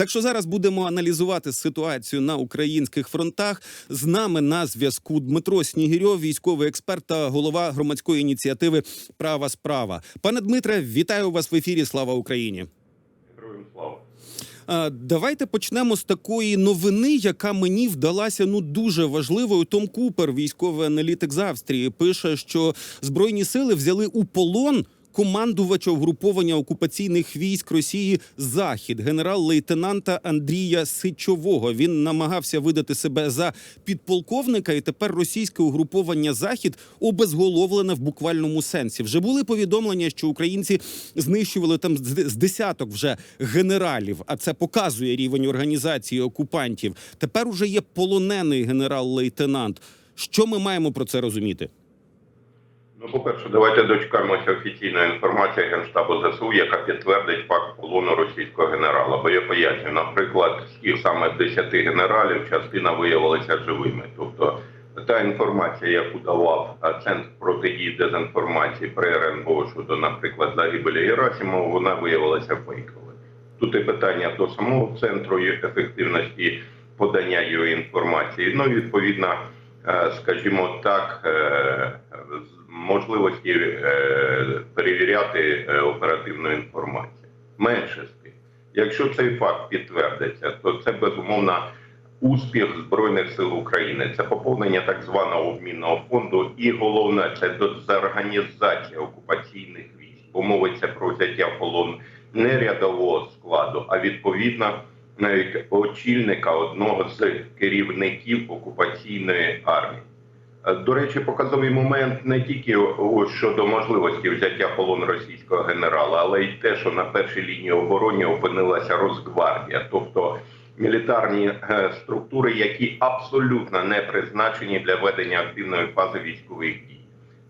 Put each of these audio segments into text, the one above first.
Так що зараз будемо аналізувати ситуацію на українських фронтах. З нами на зв'язку Дмитро Снігирьов, військовий експерт та голова громадської ініціативи Права справа. Пане Дмитре, вітаю вас в ефірі. Слава Україні. Героям слава. Давайте почнемо з такої новини, яка мені вдалася ну дуже важливою. Том Купер, військовий аналітик з Австрії, пише, що збройні сили взяли у полон. Командувача угруповання окупаційних військ Росії Захід, генерал-лейтенанта Андрія Сичового. Він намагався видати себе за підполковника, і тепер російське угруповання Захід обезголовлене в буквальному сенсі. Вже були повідомлення, що українці знищували там з десяток вже генералів. А це показує рівень організації окупантів. Тепер уже є полонений генерал-лейтенант. Що ми маємо про це розуміти? Ну, по-перше, давайте дочекаємося офіційної інформації Генштабу ЗСУ, яка підтвердить факт полону російського генерала. Бо я поясню, наприклад, з тих саме 10 генералів частина виявилася живими. Тобто та інформація, яку давав центр протидії дезінформації при РНБО щодо, наприклад, загибелі Герасимова, вона виявилася фейковою. Тут і питання до самого центру і ефективності подання його інформації. Ну відповідно, е, скажімо так, е, можливості е, перевіряти е, оперативну інформацію. Менше з тим. Якщо цей факт підтвердиться, то це безумовно успіх збройних сил України. Це поповнення так званого обмінного фонду, і головне це дезорганізація окупаційних військ. Бо мовиться про взяття полон не рядового складу, а відповідно навіть очільника одного з керівників окупаційної армії. Е, До речі, показовий момент не тільки щодо можливості взяття полон російського генерала, але й те, що на першій лінії оборони опинилася Росгвардія, тобто мілітарні е, структури, які абсолютно не призначені для ведення активної фази військових дій.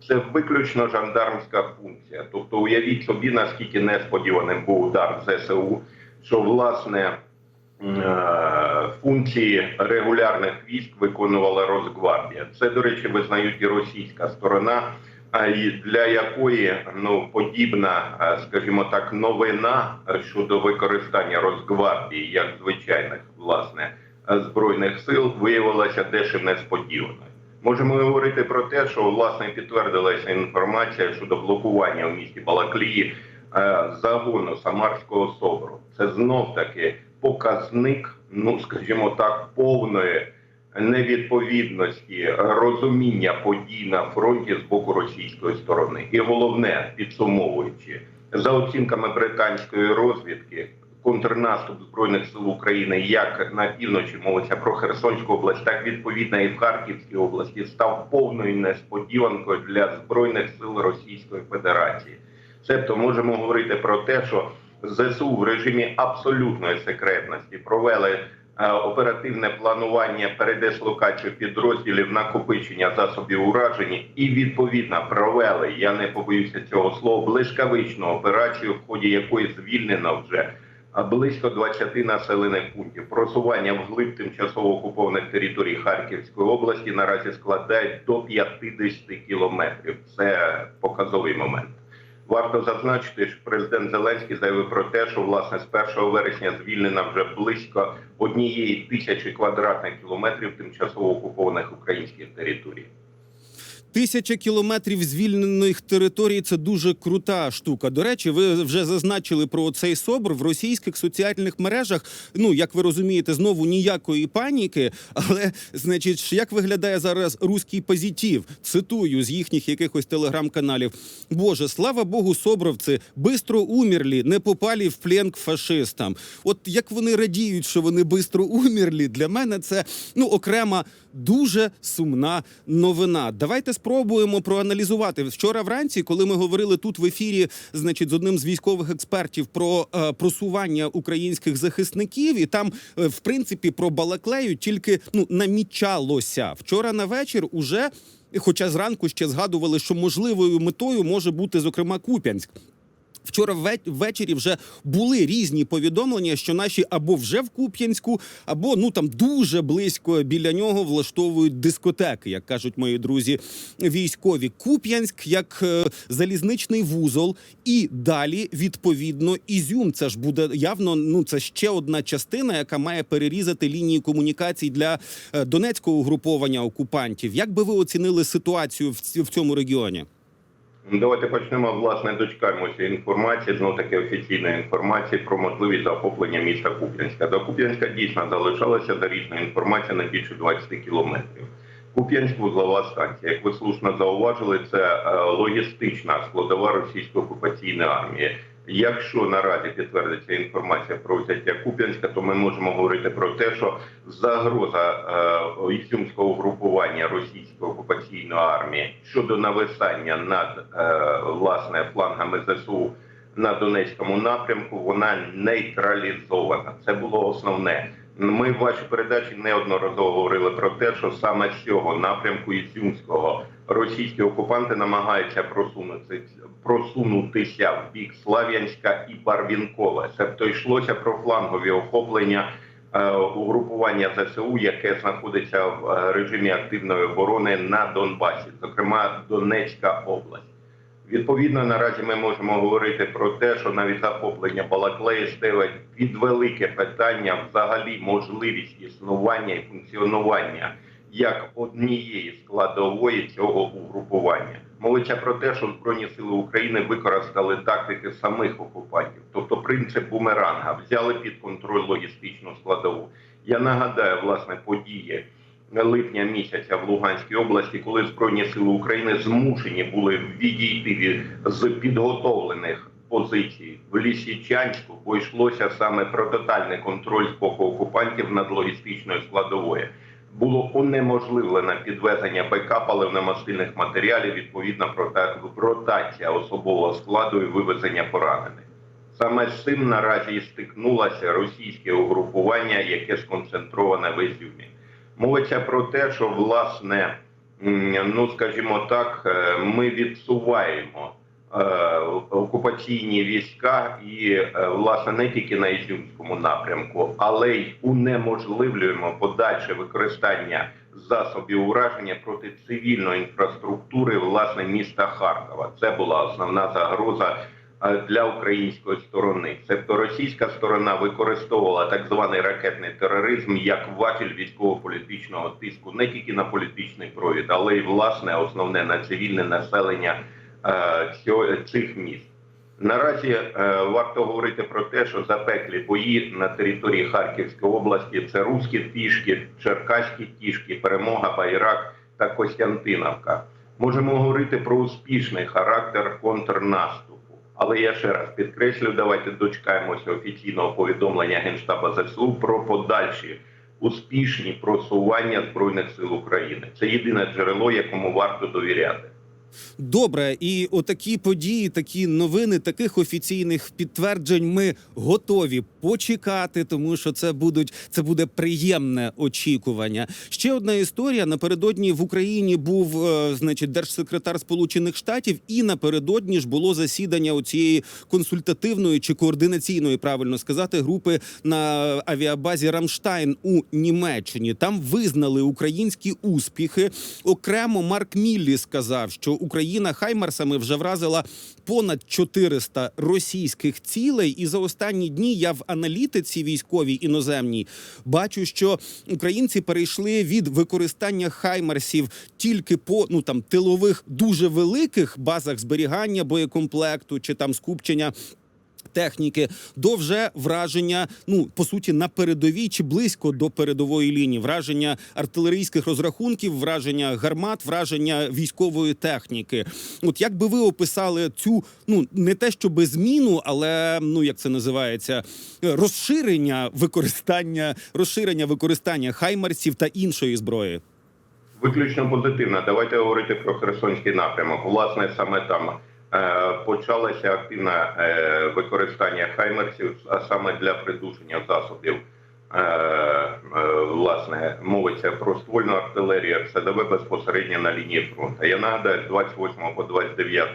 Це виключно жандармська функція. Тобто, уявіть собі, наскільки несподіваним був удар ЗСУ, що власне функції регулярних військ виконувала Росгвардія. Це, до речі, визнають і російська сторона, для якої ну подібна, е, скажімо так, новина е, щодо використання Росгвардії як звичайних власне е, збройних сил виявилася дещо несподіваною. Можемо говорити про те, що власне підтвердилася інформація щодо блокування в місті Балаклії е, загону Самарського собору. Це знов таки показник, ну скажімо так, повної невідповідності розуміння подій на фронті з боку російської сторони. І головне, підсумовуючи за оцінками британської розвідки. Контрнаступ збройних сил України як на півночі мовиться про Херсонську область, так відповідно і в Харківській області став повною несподіванкою для збройних сил Російської Федерації. Себто можемо говорити про те, що ЗСУ в режимі абсолютної секретності провели е, оперативне планування передислокацію підрозділів накопичення засобів ураження і відповідно провели. Я не побоюся цього слова блискавичну операцію, в ході якої звільнено вже близько 20 населених пунктів. Просування вглиб тимчасово окупованих територій Харківської області наразі складає до 50 кілометрів. Це показовий момент. Варто зазначити, що президент Зеленський заявив про те, що власне з 1 вересня звільнена вже близько однієї тисячі квадратних кілометрів тимчасово окупованих українських територій. Тисяча кілометрів звільнених територій це дуже крута штука. До речі, ви вже зазначили про цей собор в російських соціальних мережах. Ну як ви розумієте, знову ніякої паніки. Але значить, як виглядає зараз руський позитив? Цитую з їхніх якихось телеграм-каналів. Боже, слава Богу, собровці бистро умерлі, не попали в плен к фашистам. От як вони радіють, що вони бистро умерлі, для мене це ну окрема дуже сумна новина. Давайте спробуємо проаналізувати вчора вранці, коли ми говорили тут в ефірі, значить, з одним з військових експертів про е, просування українських захисників, і там, е, в принципі, про Балаклею тільки ну намічалося вчора на вечір. Уже Хоча зранку ще згадували, що можливою метою може бути зокрема Куп'янськ. Вчора ввечері вже були різні повідомлення, що наші або вже в Куп'янську, або ну там дуже близько біля нього влаштовують дискотеки, як кажуть мої друзі військові. Куп'янськ як е, залізничний вузол, і далі відповідно Ізюм. Це ж буде явно. Ну це ще одна частина, яка має перерізати лінії комунікацій для е, донецького угруповання окупантів. Як би ви оцінили ситуацію в, в цьому регіоні? Ну, Давайте почнемо. Власне, дочекаємося інформації, знов таки офіційної інформації про можливість захоплення міста Куп'янська. До Куп'янська дійсно залишалася зарічна інформація на більше 20 кілометрів. Куп'янськ вузлова станція. Як ви слушно зауважили, це е, логістична складова російської окупаційної армії. Якщо наразі підтвердиться інформація про взяття Куп'янська, то ми можемо говорити про те, що загроза е, угрупування російської окупаційної армії щодо нависання над е, власне флангами ЗСУ на Донецькому напрямку, вона нейтралізована. Це було основне. Ми в вашій передачі неодноразово говорили про те, що саме з цього напрямку Ізюмського російські окупанти намагаються просунутися, в бік Слав'янська і Барвінкове. Тобто йшлося про флангові охоплення е, угрупування ЗСУ, яке знаходиться в е, режимі активної оборони на Донбасі, зокрема Донецька область. Відповідно, наразі ми можемо говорити про те, що навіть захоплення Балаклеї ставить під велике питання взагалі можливість існування і функціонування як однієї складової цього угрупування. Мовиться про те, що Збройні сили України використали тактики самих окупантів, тобто принцип бумеранга, взяли під контроль логістичну складову. Я нагадаю власне події липня місяця в Луганській області, коли Збройні сили України змушені були відійти від- з підготовлених позицій в Лісічанську, бо йшлося саме про тотальний контроль з боку окупантів над логістичною складовою. Було унеможливлено підвезення БК паливно-мастильних матеріалів, відповідно ротація особового складу і вивезення поранених. Саме з цим наразі і стикнулося російське угрупування, яке сконцентроване в Ізюмі. Мовиться про те, що власне, ну скажімо так, е, ми відсуваємо окупаційні війська і е, власне не тільки на Ізюмському напрямку, але й унеможливлюємо подальше використання засобів ураження проти цивільної інфраструктури власне міста Харкова. Це була основна загроза е, для української сторони. Тобто російська сторона використовувала так званий ракетний тероризм як важіль військово-політичного тиску не тільки на політичний провід, але й власне основне на цивільне населення е, цих міст. Наразі е, варто говорити про те, що запеклі бої на території Харківської області це руські тішки, черкаські тішки, перемога, Байрак та Костянтиновка. Можемо говорити про успішний характер контрнаступу. Але я ще раз підкреслю, давайте дочекаємося офіційного повідомлення Генштаба ЗСУ про подальші успішні просування збройних сил України. Це єдине джерело, якому варто довіряти. Добре, і отакі події, такі новини, таких офіційних підтверджень ми готові почекати, тому що це будуть це буде приємне очікування. Ще одна історія. Напередодні в Україні був е, значить держсекретар Сполучених Штатів, і напередодні ж було засідання оцієї консультативної чи координаційної, правильно сказати, групи на авіабазі Рамштайн у Німеччині. Там визнали українські успіхи. Окремо Марк Міллі сказав, що Україна хаймарсами вже вразила понад 400 російських цілей. І за останні дні я в аналітиці військовій іноземній бачу, що українці перейшли від використання хаймарсів тільки по ну там тилових дуже великих базах зберігання боєкомплекту чи там скупчення техніки до вже враження, ну по суті, на передовій чи близько до передової лінії, враження артилерійських розрахунків, враження гармат, враження військової техніки. От як би ви описали цю ну не те, щоб зміну, але ну як це називається, розширення використання, розширення використання хаймарсів та іншої зброї. Виключно позитивно. Давайте говорити про Херсонський напрямок. Власне, саме там почалося активне е, використання хаймерсів, а саме для придушення засобів. Е, е, власне, мовиться про ствольну артилерію, РСДВ безпосередньо на лінії фронту. Я нагадаю, з 28 по 29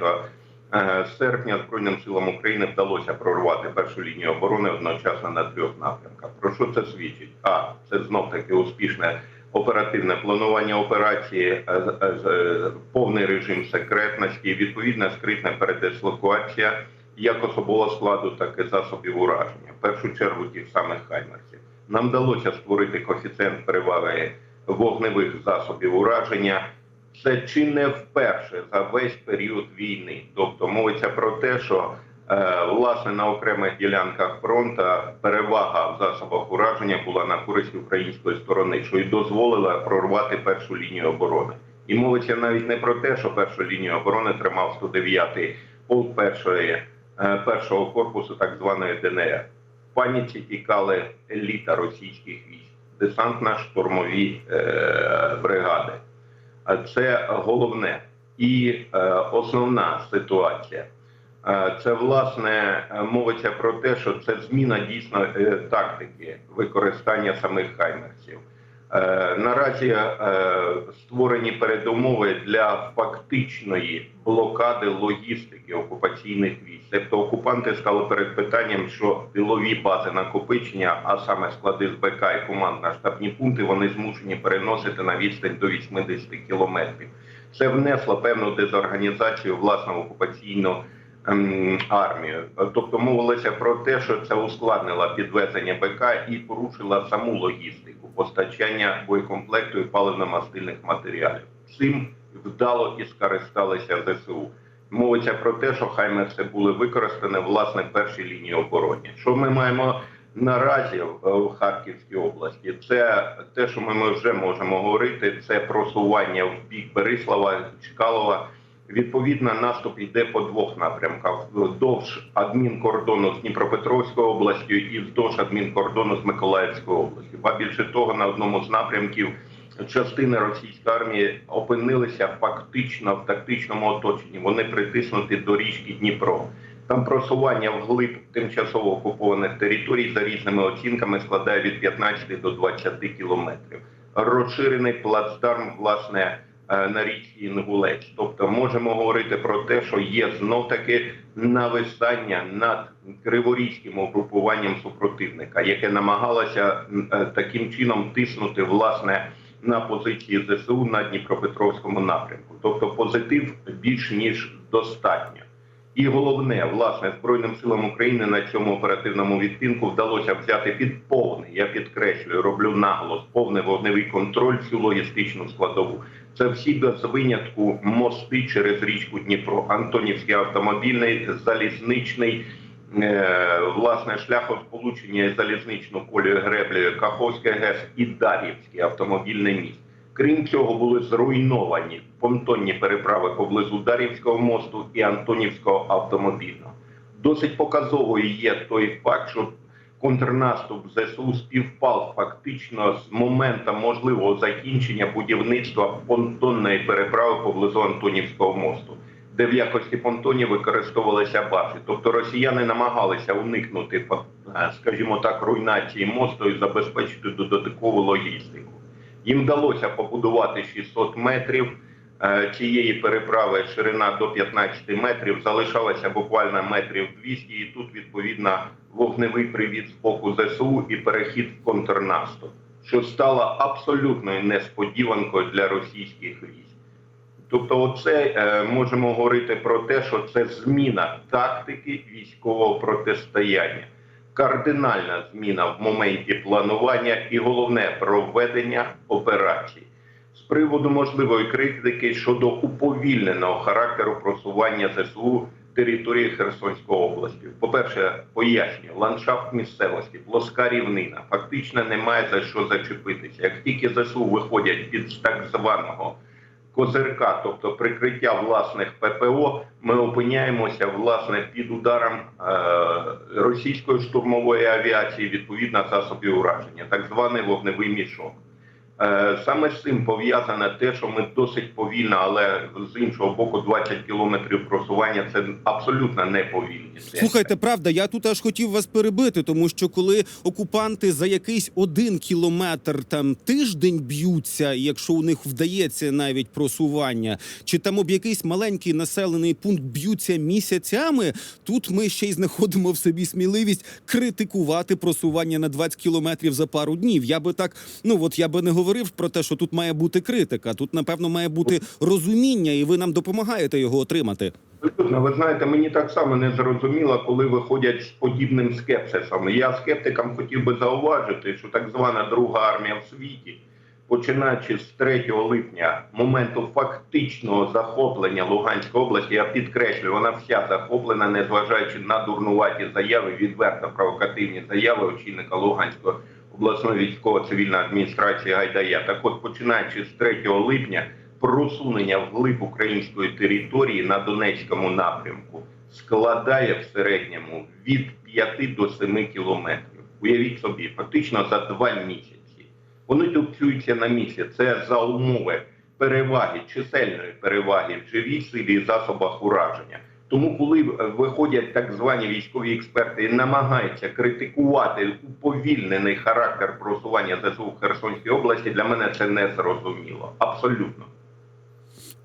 Е, серпня Збройним силам України вдалося прорвати першу лінію оборони одночасно на трьох напрямках. Про що це свідчить? А це знов таки успішне оперативне планування операції, е, е, е, повний режим секретності, відповідна скритна передислокація як особового складу, так і засобів ураження. В першу чергу тих самих хаймерсів. Нам вдалося створити коефіцієнт переваги вогневих засобів ураження. Це чи не вперше за весь період війни. Тобто мовиться про те, що власне на окремих ділянках фронту перевага в засобах ураження була на користь української сторони, що й дозволила прорвати першу лінію оборони. І мовиться навіть не про те, що першу лінію оборони тримав 109-й полк першої, е, першого корпусу так званої ДНР. В паніці тікали еліта російських військ, десантно-штурмові е, бригади. Це головне і е, основна ситуація. Е, Це власне е, мовиться про те, що це зміна дійсно е, тактики використання самих хаймерсів. Наразі створені передумови для фактичної блокади логістики окупаційних військ. Тобто окупанти стали перед питанням, що тилові бази накопичення, а саме склади з БК і командно-штабні пункти, вони змушені переносити на відстань до 80 кілометрів. Це внесло певну дезорганізацію власне в окупаційну ем, армію. Тобто мовилося про те, що це ускладнило підвезення БК і порушило саму логістику постачання боєкомплекту і паливно-мастильних матеріалів. Цим вдало і скористалися ЗСУ. Мовиться про те, що хаймерси були використані власне першій лінії оборони. Що ми маємо наразі в в Харківській області? Це те, що ми вже можемо говорити, це просування в бік Берислава, Чкалова. Відповідно, наступ йде по двох напрямках: вздовж адмінкордону з Дніпропетровською областю і вздовж адмінкордону з Миколаївською областю. Ба більше того, на одному з напрямків частини російської армії опинилися фактично в тактичному оточенні. Вони притиснуті до річки Дніпро. Там просування вглиб тимчасово окупованих територій за різними оцінками складає від 15 до 20 кілометрів. Розширений плацдарм, власне, на річці Інгулець. Тобто можемо говорити про те, що є знов таки нависання над криворізьким угрупуванням супротивника, яке намагалося е, таким чином тиснути власне на позиції ЗСУ на Дніпропетровському напрямку. Тобто позитив більш ніж достатньо. І головне, власне, Збройним силам України на цьому оперативному відтинку вдалося взяти під повний, я підкреслюю, роблю наголос, повний вогневий контроль всю логістичну складову. Це всі без винятку мости через річку Дніпро, Антонівський автомобільний, залізничний, е, власне, шляхосполучення залізничну колію греблею Каховське ГЕС і Дар'ївський автомобільний міст. Крім цього, були зруйновані понтонні переправи поблизу Дар'ївського мосту і Антонівського автомобільного. Досить показовою є той факт, що контрнаступ ЗСУ співпав фактично з моментом можливого закінчення будівництва понтонної переправи поблизу Антонівського мосту, де в якості понтонів використовувалися бази. Тобто росіяни намагалися уникнути, е, скажімо так, руйнації мосту і забезпечити додаткову логістику. Їм вдалося побудувати 600 метрів цієї переправи. Ширина до 15 метрів залишалася буквально метрів 200, і тут відповідно вогневий привід з боку ЗСУ і перехід в контрнаступ, що стало абсолютною несподіванкою для російських військ. Тобто, оце е, можемо говорити про те, що це зміна тактики військового протистояння кардинальна зміна в моменті планування і головне проведення операцій з приводу можливої критики щодо уповільненого характеру просування ЗСУ території Херсонської області. По перше, пояснюю, ландшафт місцевості, плоска рівнина, фактично немає за що зачепитися. Як тільки ЗСУ виходять під так званого козирка, тобто прикриття власних ППО, ми опиняємося власне під ударом е, російської штурмової авіації, відповідно засобів ураження, так званий вогневий мішок. Е, Саме з цим пов'язане те, що ми досить повільно, але з іншого боку, 20 кілометрів просування це абсолютно не повільні. Слухайте, правда, я тут аж хотів вас перебити, тому що коли окупанти за якийсь один кілометр там тиждень б'ються, якщо у них вдається навіть просування, чи там об якийсь маленький населений пункт б'ються місяцями, тут ми ще й знаходимо в собі сміливість критикувати просування на 20 кілометрів за пару днів. Я би так, ну от я би не говорив про те, що тут має бути критика. Тут напевно має бути розуміння, і ви нам допомагаєте його отримати. Абсолютно, ви знаєте, мені так само не зрозуміло, коли виходять з подібним скепсисом. Я скептикам хотів би зауважити, що так звана друга армія в світі, починаючи з 3 липня, моменту фактичного захоплення Луганської області, я підкреслюю, вона вся захоплена, незважаючи на дурнуваті заяви, відверто провокативні заяви очільника Луганської обласної військово-цивільної адміністрації Гайдая. Так от, починаючи з 3 липня, просунення вглиб української території на Донецькому напрямку складає в середньому від 5 до 7 кілометрів. Уявіть собі, фактично за два місяці. Вони тупцюються на місці. Це за умови переваги, чисельної переваги в живій силі і засобах ураження. Тому, коли е, виходять так звані військові експерти і намагаються критикувати уповільнений характер просування ЗСУ в Херсонській області, для мене це не зрозуміло. Абсолютно.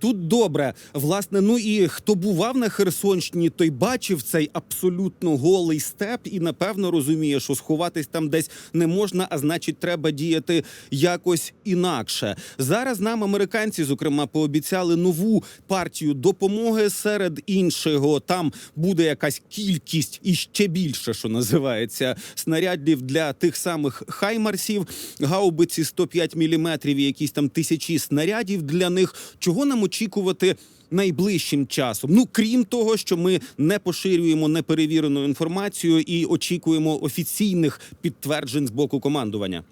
Тут добре. Власне, ну і хто бував на Херсонщині, той бачив цей абсолютно голий степ і напевно розуміє, що сховатись там десь не можна, а значить, треба діяти якось інакше. Зараз нам американці, зокрема, пообіцяли нову партію допомоги. Серед іншого там буде якась кількість і ще більше, що називається снарядів для тих самих хаймарсів, гаубиці 105 міліметрів і якісь там тисячі снарядів для них. Чого нам очікувати? Найближчим часом, ну крім того, що ми не поширюємо неперевірену інформацію і очікуємо офіційних підтверджень з боку командування.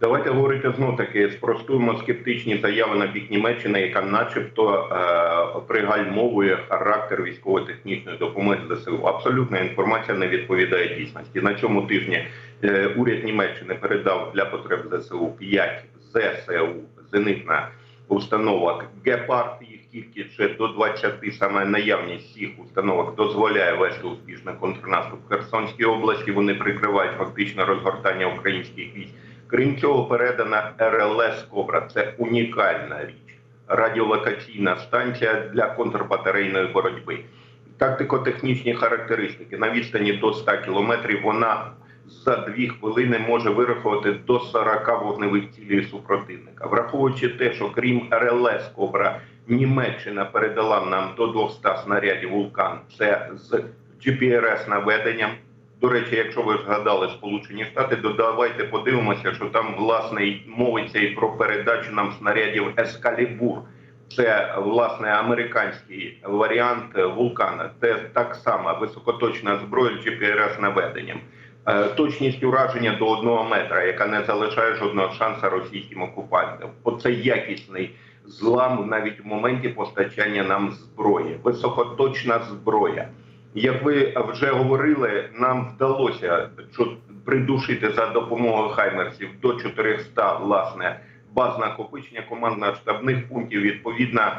Давайте говорити знов таки, спростуємо скептичні заяви на бік Німеччини, яка, начебто, е, пригальмовує характер військово-технічної допомоги ЗСУ. Абсолютна інформація не відповідає дійсності. На цьому тижні е, уряд Німеччини передав для потреб ЗСУ 5 ЗСУ зенитна установок Гепард. Їх кількість ще до 20, саме наявність всіх установок дозволяє вести успішний контрнаступ в Херсонській області. Вони прикривають фактично розгортання українських військ. Крім цього, передана РЛС Кобра. Це унікальна річ, радіолокаційна станція для контрбатарейної боротьби. Тактико-технічні характеристики на відстані до 100 кілометрів. Вона за дві хвилини може вирахувати до 40 вогневих цілей супротивника, враховуючи те, що крім РЛС Кобра, Німеччина передала нам до 200 снарядів вулкан. Це з GPRS наведенням. До речі, якщо ви згадали Сполучені Штати, то давайте подивимося, що там власне мовиться і про передачу нам снарядів Ескалібур. Це власне американський варіант вулкана. Це так само високоточна зброя з GPRS наведенням. Е, Точність ураження до одного метра, яка не залишає жодного шансу російським окупантам. Оце якісний злам навіть в моменті постачання нам зброї. Високоточна зброя. Як ви вже говорили, нам вдалося придушити за допомогою хаймерсів до 400 власне баз накопичення командно-штабних пунктів відповідно е,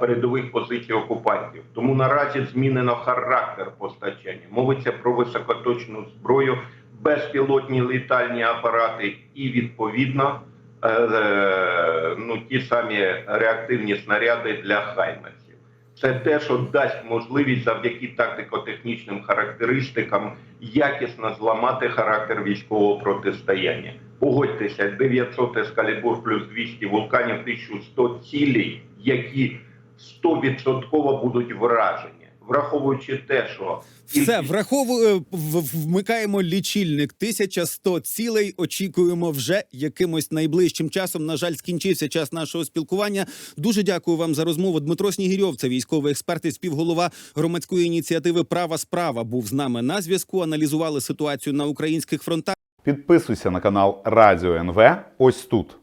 передових позицій окупантів. Тому наразі змінено характер постачання. Мовиться про високоточну зброю, безпілотні літальні апарати і відповідно е, е, ну ті самі реактивні снаряди для хаймерсів. Це те, що дасть можливість завдяки тактико-технічним характеристикам якісно зламати характер військового протистояння. Погодьтеся, 900 ескалібур плюс 200 вулканів, 1100 цілей, які 100% будуть вражені, враховуючи те, що Все враховую, вмикаємо лічильник. 1100 цілей. Очікуємо вже якимось найближчим часом. На жаль, скінчився час нашого спілкування. Дуже дякую вам за розмову. Дмитро Снігірьов, це військовий експерт і співголова громадської ініціативи Права справа був з нами на зв'язку. Аналізували ситуацію на українських фронтах. Підписуйся на канал Радіо НВ ось тут.